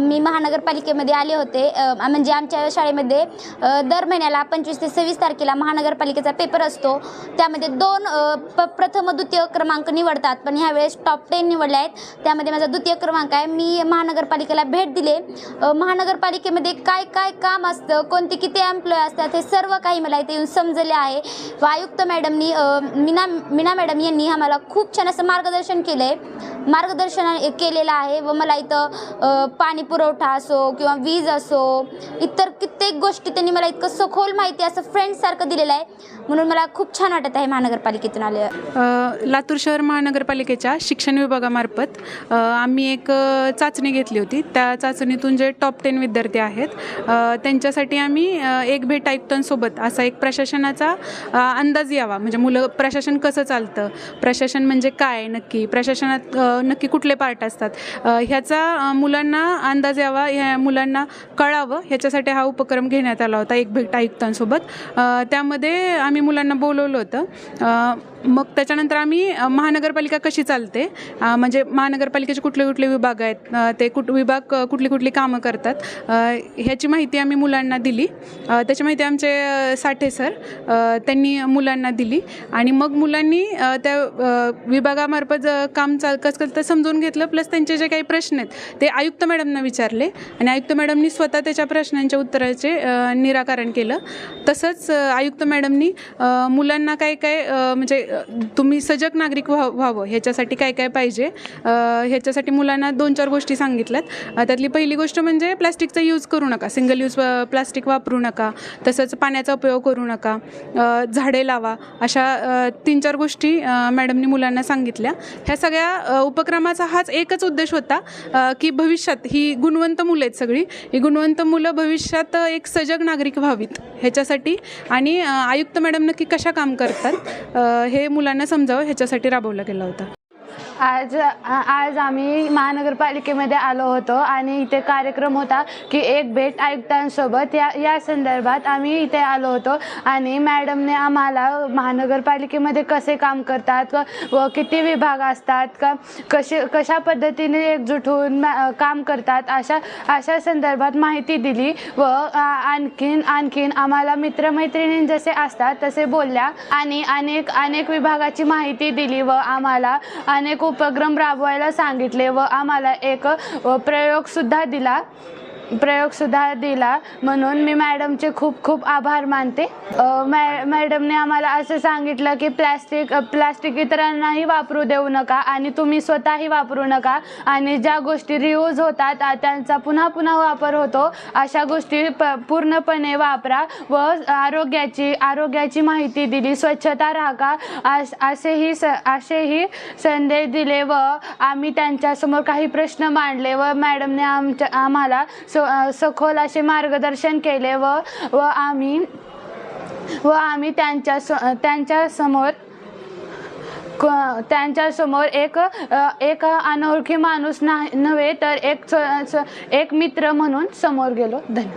मी महानगरपालिकेमध्ये आले होते. म्हणजे आमच्या शाळेमध्ये दर महिन्याला पंचवीस ते सव्वीस तारखेला महानगरपालिकेचा पेपर असतो. त्यामध्ये दोन प प्रथम द्वितीय क्रमांक निवडतात. पण ह्यावेळेस टॉप टेन निवडले आहेत. त्यामध्ये माझा द्वितीय क्रमांक आहे. मी महानगरपालिकेला भेट दिले. महानगरपालिकेमध्ये काय काय काम असतं कोणते किती एम्प्लॉय असतात हे सर्व काही मला इथे येऊन समजले आहे. व आयुक्त मॅडमनी मीना मीना मॅडम यांनी आम्हाला खूप छान असं मार्गदर्शन केलं आहे मार्गदर्शन केलेलं आहे व मला इथं पाणी पुरवठा असो किंवा वीज असो इतर कित्येक गोष्टी त्यांनी मला इतकं सखोल माहिती असं फ्रेंडसारखं दिलेलं आहे. म्हणून मला खूप छान वाटत आहे महानगरपालिकेतून आले. लातूर शहर महानगरपालिकेच्या शिक्षण विभागामार्फत आम्ही एक चाचणी घेतली होती. त्या चाचणीतून जे टॉप टेन विद्यार्थी आहेत त्यांच्यासाठी आम्ही एक भेट आयुक्तांसोबत असा एक प्रशासनाचा अंदाज यावा. म्हणजे मुलं प्रशासन कसं चालतं? प्रशासन म्हणजे काय नक्की? प्रशासनात नक्की कुठले पार्ट असतात? ह्याचा मुलांना अंदाज यावा ह्या मुलांना कळावं. ह्याच्यासाठी हा उपक्रम घेण्यात आला होता एक भेट आयुक्तांसोबत. त्यामध्ये आम्ही मुलांना बोलवलं होतं. मग त्याच्यानंतर आम्ही महानगरपालिका कशी चालते? म्हणजे महानगरपालिकेचे कुठले कुठले विभाग आहेत? ते कुठ विभाग कुठली कुठली कामं करतात? ह्याची माहिती आम्ही मुलांना दिली. त्याची माहिती आमचे साठे सर त्यांनी मुलांना दिली. आणि मग मुलांनी त्या विभागामार्फत काम चाल कसं कसं समजून घेतलं प्लस त्यांचे जे काही प्रश्न आहेत ते आयुक्त मॅडमना विचारले. आणि आयुक्त मॅडमनी स्वतः त्याच्या प्रश्नांच्या उत्तराचे निराकरण केलं. तसंच आयुक्त मॅडमनी मुलांना काय काय म्हणजे तुम्ही सजग नागरिक व्हा व्हावं ह्याच्यासाठी काय काय पाहिजे? ह्याच्यासाठी मुलांना दोन चार गोष्टी सांगितल्यात. त्यातली पहिली गोष्ट म्हणजे प्लास्टिकचा यूज करू नका. सिंगल यूज प्लास्टिक वापरू नका. तसंच पाण्याचा उपयोग करू नका. झाडे लावा. अशा तीन चार गोष्टी मॅडमनी मुलांना सांगितल्या. ह्या सगळ्या उपक्रमाचा हाच एकच उद्देश होता की भविष्यात ही गुणवंत मुलं आहेत सगळी. ही गुणवंत मुलं भविष्यात एक सजग नागरिक व्हावीत. ह्याच्यासाठी आणि आयुक्त मॅडम नक्की कशा काम करतात? हे हे मुलांना समजावं ह्याच्यासाठी राबवला गेला होता. आज आज आम्ही महानगरपालिकेमध्ये आलो होतो आणि इथे कार्यक्रम होता की एक भेट आयुक्तांसोबत या या संदर्भात आम्ही इथे आलो होतो. आणि मॅडमने आम्हाला महानगरपालिकेमध्ये कसे काम करतात व व किती विभाग असतात का कसे कशा पद्धतीने एकजूट होऊन काम करतात अशा अशा संदर्भात माहिती दिली व आणखीन आणखीन आम्हाला मित्रमैत्रिणी जसे असतात तसे बोलल्या. आणि अनेक अनेक विभागाची माहिती दिली व आम्हाला अनेक उपक्रम राबवायला सांगितले व आम्हाला एक प्रयोगसुद्धा दिला. प्रयोगसुद्धा दिला म्हणून मी मॅडमचे खूप खूप आभार मानते. मॅ मॅडमने आम्हाला असं सांगितलं की प्लॅस्टिक प्लॅस्टिक इतरांनाही वापरू देऊ नका आणि तुम्ही स्वतःही वापरू नका आणि ज्या गोष्टी रियूज होतात त्यांचा पुन्हा पुन्हा वापर होतो अशा गोष्टी प पूर्णपणे वापरा व आरोग्याची आरोग्याची माहिती दिली स्वच्छता राखा अस- असेही स असेही संदेश दिले व आम्ही त्यांच्यासमोर काही प्रश्न मांडले व मॅडमने आमच्या आम्हाला सो सखोल असे मार्गदर्शन केले व व आम्ही व आम्ही त्यांच्या स त्यांच्यासमोर क- त्यांच्यासमोर एक एक अनोळखी माणूस नाही नव्हे तर एक स- स- एक मित्र म्हणून समोर गेलो. धन्यवाद.